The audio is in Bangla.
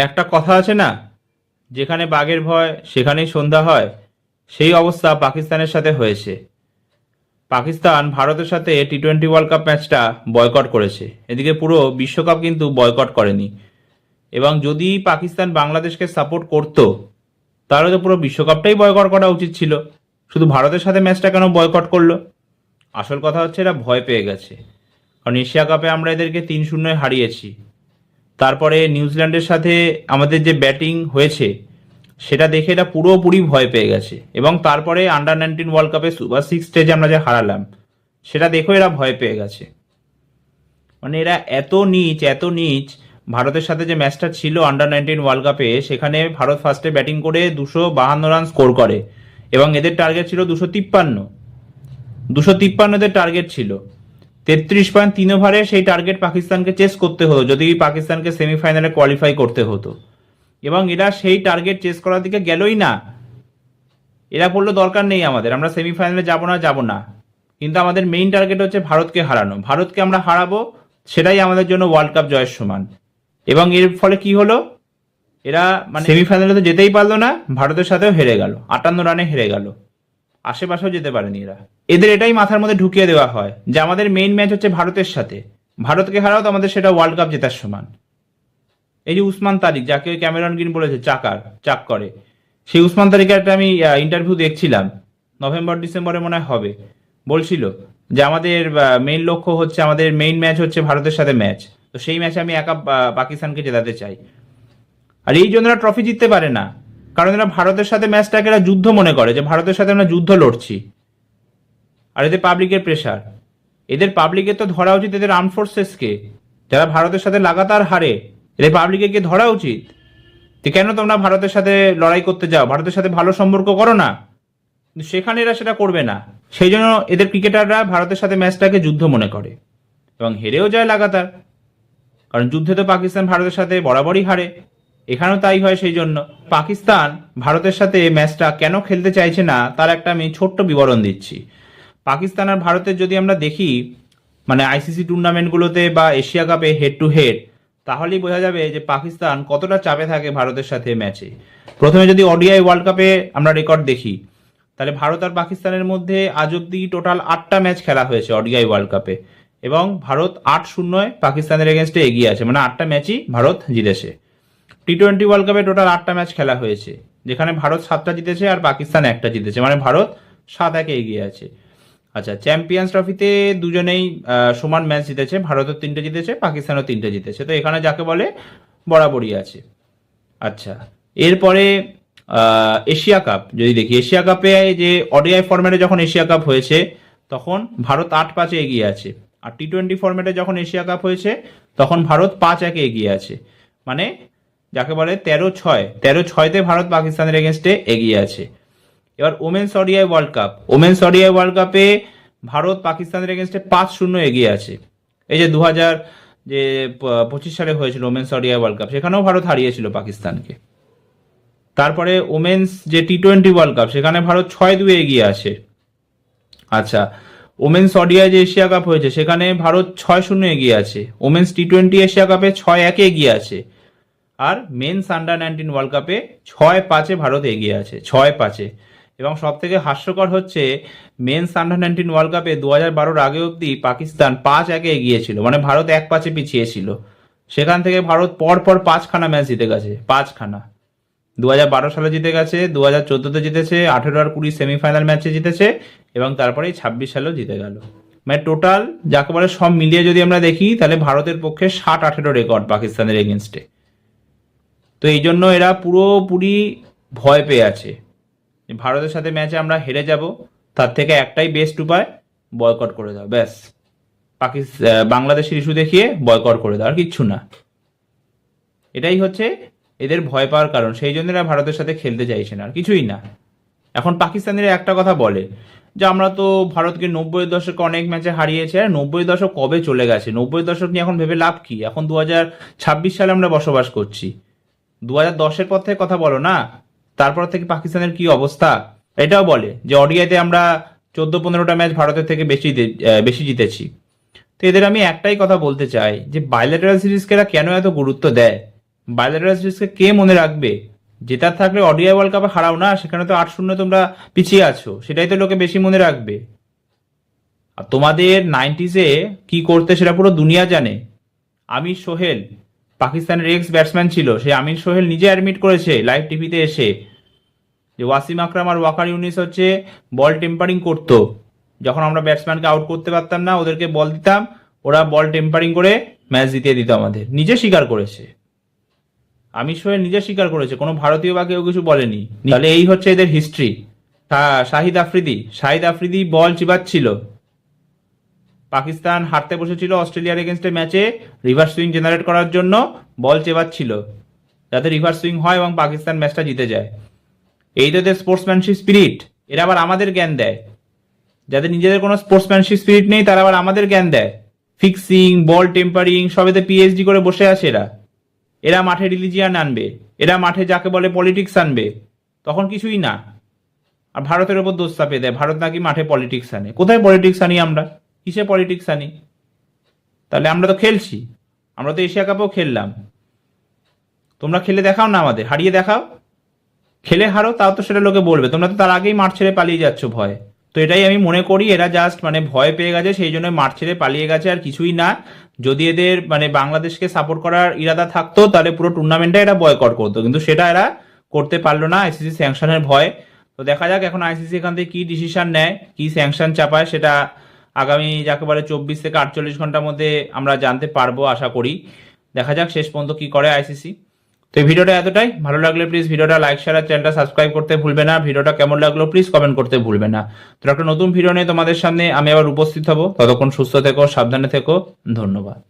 একটা কথা আছে না? যেখানে বাঘের ভয়, সেখানেই সন্ধ্যা হয়। সেই অবস্থা পাকিস্তানের সাথে হয়েছে। পাকিস্তান ভারতের সাথে টি টোয়েন্টি ওয়ার্ল্ড কাপ ম্যাচটা বয়কট করেছে। এদিকে পুরো বিশ্বকাপ কিন্তু বয়কট করেনি। এবং যদি পাকিস্তান বাংলাদেশকে সাপোর্ট করতো, তাহলে তো পুরো বিশ্বকাপটাই বয়কট করা উচিত ছিল। শুধু ভারতের সাথে ম্যাচটা কেন বয়কট করল? আসল কথা হচ্ছে এরা ভয় পেয়ে গেছে। কারণ এশিয়া কাপে আমরা এদেরকে তিন শূন্যয় হারিয়েছি। তারপরে নিউজিল্যান্ডের সাথে আমাদের যে ব্যাটিং হয়েছে, সেটা দেখে এটা পুরোপুরি ভয় পেয়ে গেছে। এবং তারপরে আন্ডার নাইনটিন ওয়ার্ল্ড কাপে সুপার সিক্স স্টেজে আমরা যে হারালাম, সেটা দেখেও এরা ভয় পেয়ে গেছে। মানে এরা এত নিচ এত নিচ, ভারতের সাথে যে ম্যাচটা ছিল আন্ডার নাইনটিন ওয়ার্ল্ড কাপে সেখানে ভারত ফার্স্টে ব্যাটিং করে দুশো বাহান্ন রান স্কোর করে। এবং এদের টার্গেট ছিল দুশো তিপ্পান্ন। দুশো তিপ্পান্ন এদের টার্গেট ছিল। তেত্রিশ পয়েন্ট তিন ওভারে সেই টার্গেট পাকিস্তানকে চেস করতে হতো যদি পাকিস্তানকে সেমিফাইনালে কোয়ালিফাই করতে হতো। এবং এরা সেই টার্গেট চেস করার দিকে গেলই না। এরা বলল দরকার নেই আমাদের আমরা সেমিফাইনালে যাব না যাব না। কিন্তু আমাদের মেইন টার্গেট হচ্ছে ভারতকে হারানো। ভারতকে আমরা হারাবো সেটাই আমাদের জন্য ওয়ার্ল্ড কাপ জয়ের সমান। এবং এর ফলে কি হলো? এরা মানে সেমিফাইনালে তো যেতেই পারল না ভারতের সাথেও হেরে গেল আটান্ন রানে হেরে গেল। আশেপাশেও যেতে পারেনি এরা। এদের এটাই মাথার মধ্যে ঢুকিয়ে দেওয়া হয় যে আমাদের মেইন ম্যাচ হচ্ছে ভারতের সাথে। ভারতকে হারাও তো আমাদের সেটা ওয়ার্ল্ড কাপ জেতার সমান। এই যে উসমান তারিক, যাকে ক্যামেরন গ্রিন বলেছে, চাকার, চাক করে, সেই উসমান তারিকের একটা আমি ইন্টারভিউ দেখছিলাম। নভেম্বর, ডিসেম্বরে মনে হয় হবে। বলছিল যে আমাদের মেইন লক্ষ্য হচ্ছে, আমাদের মেইন ম্যাচ হচ্ছে ভারতের সাথে ম্যাচ তো সেই ম্যাচে আমি একা পাকিস্তানকে জেতাতে চাই। আর এই জন্য ট্রফি জিততে পারে না। কারণ এরা ভারতের সাথে ম্যাচটাকে এরা যুদ্ধ মনে করে, যে ভারতের সাথে আমরা যুদ্ধ লড়ছি। আর এদের পাবলিকের প্রেশার এদের পাবলিকের তো ধরা উচিত এদের আর্ম ফোর্সেসকে যারা ভারতের সাথে লাগাতার হারে, এদের পাবলিকে গিয়ে ধরা উচিত। যে কেন তোমরা ভারতের সাথে লড়াই করতে যাও? ভারতের সাথে ভালো সম্পর্ক করো না। কিন্তু সেখানে এরা সেটা করবে না। সেই জন্য এদের ক্রিকেটাররা ভারতের সাথে ম্যাচটাকে যুদ্ধ মনে করে। এবং হেরেও যায় লাগাতার। কারণ যুদ্ধে তো পাকিস্তান ভারতের সাথে বরাবরই হারে। এখানেও তাই হয় সেই জন্য পাকিস্তান ভারতের সাথে ম্যাচটা কেন খেলতে চাইছে না, তার একটা আমি ছোট্ট বিবরণ দিচ্ছি। পাকিস্তান আর ভারতের যদি আমরা দেখি মানে আইসিসি টুর্নামেন্টগুলোতে বা এশিয়া কাপে হেড টু হেড তাহলেই বোঝা যাবে যে পাকিস্তান কতটা চাপে থাকে ভারতের সাথে ম্যাচে। প্রথমে যদি ওডিআই ওয়ার্ল্ড কাপে আমরা রেকর্ড দেখি, তাহলে ভারত আর পাকিস্তানের মধ্যে আজ অব্দি টোটাল আটটা ম্যাচ খেলা হয়েছে ওডিআই ওয়ার্ল্ড কাপে এবং ভারত আট শূন্যয় পাকিস্তানের এগেনস্টে এগিয়ে আছে মানে আটটা ম্যাচই ভারত জিতেছে। টি টোয়েন্টি ওয়ার্ল্ড কাপে টোটাল আটটা ম্যাচ খেলা হয়েছে। যেখানে ভারত সাতটা জিতেছে আর পাকিস্তান একটা জিতেছে। মানে ভারত সাত একে এগিয়ে আছে। আচ্ছা চ্যাম্পিয়ন্স ট্রফিতে দুজনেই সমান ম্যাচ জিতেছে। ভারতও তিনটে জিতেছে, পাকিস্তানও তিনটে জিতেছে। তো এখানে যাকে বলে, বরাবরই আছে। আচ্ছা এরপরে এশিয়া কাপ। যদি দেখি, এশিয়া কাপে যে অডিআই ফরম্যাটে যখন এশিয়া কাপ হয়েছে, তখন ভারত আট পাঁচে এগিয়ে আছে। আর টি টোয়েন্টি ফরম্যাটে যখন এশিয়া কাপ হয়েছে, তখন ভারত পাঁচ একে এগিয়ে আছে। মানে যাকে বলে তেরো ছয়। তেরো ছয়তে ভারত পাকিস্তানের এগেনস্টে এগিয়ে আছে। এবার women's ODI world cup women's ODI world কাপে ভারত পাকিস্তানের এগেনস্টে পাঁচ শূন্য এগিয়ে আছে। এই যে দু হাজার যে পঁচিশ সালে হয়েছিল ওমেন্স অডিআই ওয়ার্ল্ড কাপ সেখানেও ভারত হারিয়েছিল পাকিস্তানকে। তারপরে ওমেন্স যে টি টোয়েন্টি ওয়ার্ল্ড কাপ সেখানে ভারত ছয় দুয়ে এগিয়ে আসে আচ্ছা ওমেন্স অডিআই যে এশিয়া কাপ হয়েছে, সেখানে ভারত ছয় শূন্য এগিয়ে আছে। ওমেন্স টি টোয়েন্টি এশিয়া কাপে ছয় একে এগিয়ে আছে। আর মেন্স আন্ডার নাইনটিন ওয়ার্ল্ড কাপে ছয় পাঁচে ভারত এগিয়ে আছে, ছয় পাঁচে। এবং সব থেকে হাস্যকর হচ্ছে মেন্স আন্ডার নাইনটিন ওয়ার্ল্ড কাপে দু হাজার বারোর আগে অবধি পাকিস্তান পাঁচ একে এগিয়েছিল মানে ভারত এক পাঁচে পিছিয়ে ছিল সেখান থেকে ভারত পর পর পাঁচখানা ম্যাচ জিতে গেছে, পাঁচখানা। দু হাজার বারো সালে জিতে গেছে দু হাজার চোদ্দোতে জিতেছে, আঠেরো আর কুড়ি সেমিফাইনাল ম্যাচে জিতেছে, এবং তারপরে ছাব্বিশ সালেও জিতে গেল। মানে টোটাল, যাকে বলে সব মিলিয়ে যদি আমরা দেখি, তাহলে ভারতের পক্ষে ষাট আঠেরো রেকর্ড পাকিস্তানের এগেনস্টে তো এই জন্য এরা পুরোপুরি ভয় পেয়ে আছে। ভারতের সাথে ম্যাচে আমরা হেরে যাব, তার থেকে একটাই বেস্ট উপায় বয়কট করে দাও, ব্যাস। পাকিস্তান বাংলাদেশের ইস্যু দেখিয়ে বয়কট করে দাও, আর কিচ্ছু না। এটাই হচ্ছে এদের ভয় পাওয়ার কারণ, সেই জন্য এরা ভারতের সাথে খেলতে চাইছে না, আর কিছুই না। এখন পাকিস্তানিরা একটা কথা বলে, যে আমরা তো ভারতকে নব্বই দশকে অনেক ম্যাচে হারিয়েছে, আর নব্বই দশক কবে চলে গেছে? নব্বই দশক নিয়ে এখন ভেবে লাভ কি? এখন দু হাজার ছাব্বিশ সালে আমরা বসবাস করছি। দু হাজার পর থেকে কথা বলো, না? তারপর থেকে পাকিস্তানের কি অবস্থা? এটাও বলে যে অডিয়াতে আমরা চোদ্দ পনেরোটা ম্যাচ ভারতের থেকে বেশি বেশি জিতেছি। তো এদের আমি একটাই কথা বলতে চাই যে বাইলেটারাল সিরিজকে এরা কেন এত গুরুত্ব দেয়? বাইলেটারাল সিরিজকে কে মনে রাখবে? জেতার থাকলে অডিআই ওয়ার্ল্ড কাপে হারাও না? সেখানে তো আট শূন্য তোমরা পিছিয়ে আছো। সেটাই তো লোকে বেশি মনে রাখবে। আর তোমাদের নাইনটিজে কি করতে সেটা পুরো দুনিয়া জানে। আমি সোহেল পাকিস্তানের এক্স ব্যাটসম্যান ছিল, সে আমির সোহেল নিজে অ্যাডমিট করেছে লাইভ টিভিতে এসে। যে ওয়াসিম আকরাম আর ওয়াকার ইউনিস হচ্ছে বল টেম্পারিং করতো। যখন আমরা ব্যাটসম্যানকে আউট করতে পারতাম না, ওদেরকে বল দিতাম, ওরা বল টেম্পারিং করে ম্যাচ জিতিয়ে দিত আমাদের। নিজে স্বীকার করেছে। আমির সোহেল নিজে স্বীকার করেছে, কোনো ভারতীয় বা কেউ কিছু বলেনি। তাহলে এই হচ্ছে এদের হিস্ট্রি শাহিদ আফ্রিদি শাহিদ আফ্রিদি বল চিবাচ্ছিল। পাকিস্তান হারতে বসেছিল অস্ট্রেলিয়ার এগেনস্টে ম্যাচে রিভার্স সুইং জেনারেট করার জন্য বল চেবাচ্ছিল। যাতে রিভার্স সুইং হয় এবং পাকিস্তান ম্যাচটা জিতে যায়। এই তো স্পোর্টসম্যানশিপ স্পিরিট এরা আবার আমাদের জ্ঞান দেয়। যাদের নিজেদের কোনো স্পোর্টসম্যানশিপ স্পিরিট নেই, তারা আবার আমাদের জ্ঞান দেয়। ফিক্সিং বল টেম্পারিং সবেতে পিএইচডি করে বসে আছে এরা। এরা মাঠে রিলিজিয়ান আনবে। এরা মাঠে যাকে বলে পলিটিক্স আনবে। তখন কিছুই না। আর ভারতের ওপর দোষ চাপিয়ে দেয়। ভারত নাকি মাঠে পলিটিক্স আনে। কোথায় পলিটিক্স আনি আমরা? কিসে পলিটিক্স আনি? তাহলে আমরা তো খেলছি। আমরা তো এশিয়া কাপেও খেললাম। তোমরা খেলে দেখাও না আমাদের, হারিয়ে দেখাও। খেলে হারো, তাও তো সেটা লোকে বলবে। তোমরা তো তার আগেই মাঠ ছেড়ে পালিয়ে যাচ্ছ ভয়। তো এটাই আমি মনে করি, এরা জাস্ট মানে ভয় পেয়ে গেছে, সেই জন্য মাঠ ছেড়ে পালিয়ে গেছে আর কিছুই না। যদি এদের মানে বাংলাদেশকে সাপোর্ট করার ইরাদা থাকতো, তাহলে পুরো টুর্নামেন্টটা এরা বয়কট করতো। কিন্তু সেটা এরা করতে পারল না আইসিসি স্যাংশনের ভয়। তো দেখা যাক এখন আইসিসি এখান থেকে কি ডিসিশন নেয়, কি স্যাংশন চাপায়, সেটা আগামী যাকে বলে চব্বিশ থেকে আটচল্লিশ ঘণ্টার মধ্যে আমরা জানতে পারব, আশা করি। দেখা যাক শেষ পর্যন্ত কি করে আইসিসি। তো এই ভিডিওটা এতটাই। ভালো লাগলে প্লিজ ভিডিওটা লাইক শেয়ার চ্যানেলটা সাবস্ক্রাইব করতে ভুলবে না। ভিডিওটা কেমন লাগল প্লিজ কমেন্ট করতে ভুলবে না। তো একটা নতুন ভিডিও নিয়ে তোমাদের সামনে আমি আবার উপস্থিত হব। ততক্ষণ সুস্থ থেকো, সাবধানে থেকো। ধন্যবাদ।